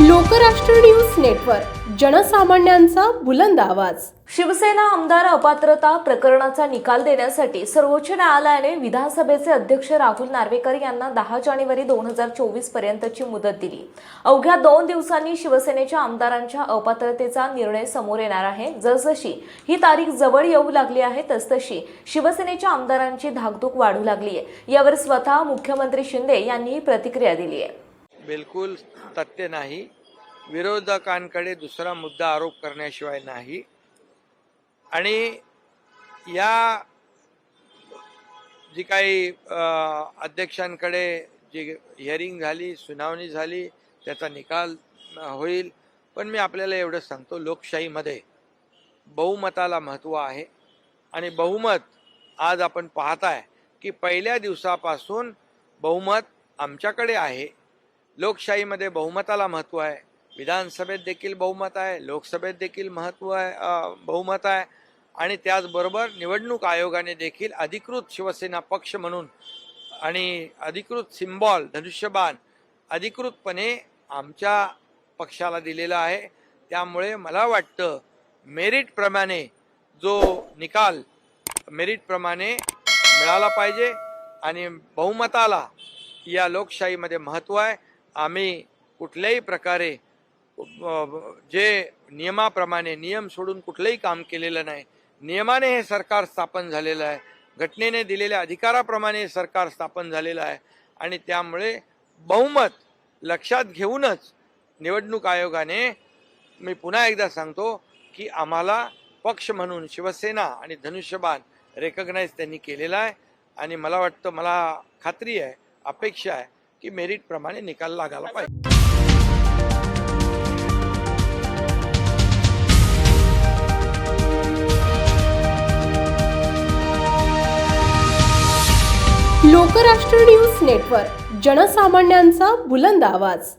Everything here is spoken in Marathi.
लोकराष्ट्र न्यूज नेटवर्क जनसामान्यांचा बुलंद आवाज. शिवसेना आमदार अपात्रता प्रकरणाचा निकाल देण्यासाठी सर्वोच्च न्यायालयाने विधानसभेचे अध्यक्ष राहुल नार्वेकर यांना दहा जानेवारी दोन हजार चोवीस पर्यंतची मुदत दिली. अवघ्या दोन दिवसांनी शिवसेनेच्या आमदारांच्या अपात्रतेचा निर्णय समोर येणार आहे. जसजशी ही तारीख जवळ येऊ लागली आहे तसतशी शिवसेनेच्या आमदारांची धाकधूक वाढू लागली आहे यावर स्वतः मुख्यमंत्री शिंदे यांनी प्रतिक्रिया दिली आहे बिलकुल तथ्य नाही. विरोधकांकडे दुसरा मुद्दा आरोप करण्याशिवाय नाही. आणि या जी काही अध्यक्षांकडे जी हिअरिंग झाली सुनावणी झाली त्याचा निकाल होईल. पण मी आपल्याला एवढं सांगतो लोकशाहीमध्ये बहुमताला महत्त्व आहे. आणि बहुमत आज आपण पाहताय की पहिल्या दिवसापासून बहुमत आमच्याकडे आहे. लोकशाहीमध्ये बहुमताला महत्त्व आहे. विधानसभेत देखील बहुमत आहे लोकसभेत देखील महत्त्व आहे बहुमत आहे. आणि त्याचबरोबर निवडणूक आयोगाने देखील अधिकृत शिवसेना पक्ष म्हणून आणि अधिकृत सिम्बॉल धनुष्यबाण अधिकृतपणे आमच्या पक्षाला दिलेला आहे. त्यामुळे मला वाटतं मेरिटप्रमाणे जो निकाल मेरिटप्रमाणे मिळाला पाहिजे आणि बहुमताला या लोकशाहीमध्ये महत्त्व आहे. आम्ही कुठल्याही प्रकारे जे नियमाप्रमाणे नियम सोडून कुठलंही काम केलेलं नाही. नियमाने हे सरकार स्थापन झालेलं आहे. घटनेने दिलेल्या अधिकाराप्रमाणे हे सरकार स्थापन झालेलं आहे. आणि त्यामुळे बहुमत लक्षात घेऊनच निवडणूक आयोगाने मी पुन्हा एकदा सांगतो की आम्हाला पक्ष म्हणून शिवसेना आणि धनुष्यबाण रेकग्नाईज त्यांनी केलेला आहे. आणि मला वाटतं मला खात्री आहे अपेक्षा आहे की मेरिटप्रमाणे निकाल लागायला पाहिजे. लोकराष्ट्र न्यूज नेटवर्क जनसामान्यांचा बुलंद आवाज.